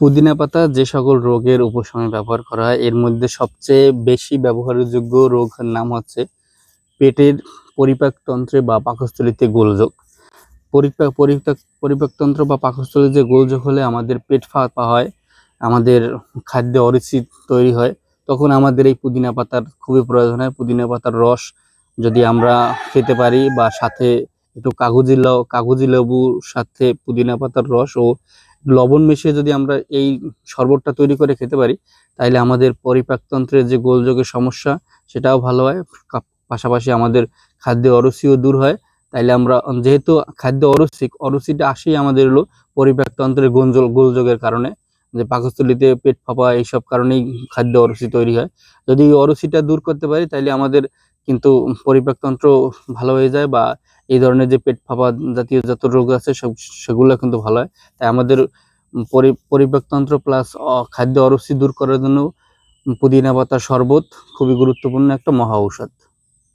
পুদিনা পাতা যে সকল রোগের উপশমে ব্যবহার করা হয়, এর মধ্যে সবচেয়ে বেশি ব্যবহারযোগ্য রোগের নাম হচ্ছে পেটের পরিপাকতন্ত্রে বা পাকস্থলীতে গোলযোগ। পরিপাক পরিপাক পরিপাকতন্ত্র বা পাকস্থলীতে যে গোলযোগ হলে আমাদের পেট ফাঁপা হয়, আমাদের খাদ্যে অরুচি তৈরি হয়, তখন আমাদের এই পুদিনা পাতার খুবই প্রয়োজন হয়। পুদিনা পাতার রস যদি আমরা খেতে পারি বা সাথে একটু কাগজি কাগজি লেবুর সাথে পুদিনা পাতার রস ও লবণ মিশিয়ে যদি আমরা এই শরবতটা তৈরি করে খেতে পারি তাহলে আমাদের পরিপাকতন্ত্রের যে গোলযোগের সমস্যা, সেটাও ভালো হয়। পাশাপাশি আমাদের খাদ্য অরুচিও দূর হয়। তাইলে আমরা, যেহেতু খাদ্য অরুচিক, অরুচিটা আসেই আমাদের হলো পরিপাকতন্ত্রের গোলযোগ গোলযোগের কারণে। যে পাকস্থলীতে পেট ফাঁপা এইসব কারণেই খাদ্য অরুচি তৈরি হয়। যদি অরুচিটা দূর করতে পারি তাহলে আমাদের কিন্তু পরিপাকতন্ত্র ভালো হয়ে যায় বা এই ধরনের যে পেট ফাঁপা জাতীয় যত রোগ আছে সব সেগুলো কিন্তু ভালো হয়। তাই আমাদের পরি, পরিপাকতন্ত্র প্লাস খাদ্য অরুচি দূর করার জন্য পুদিনা পাতা শরবত খুবই গুরুত্বপূর্ণ একটা মহা ঔষধ।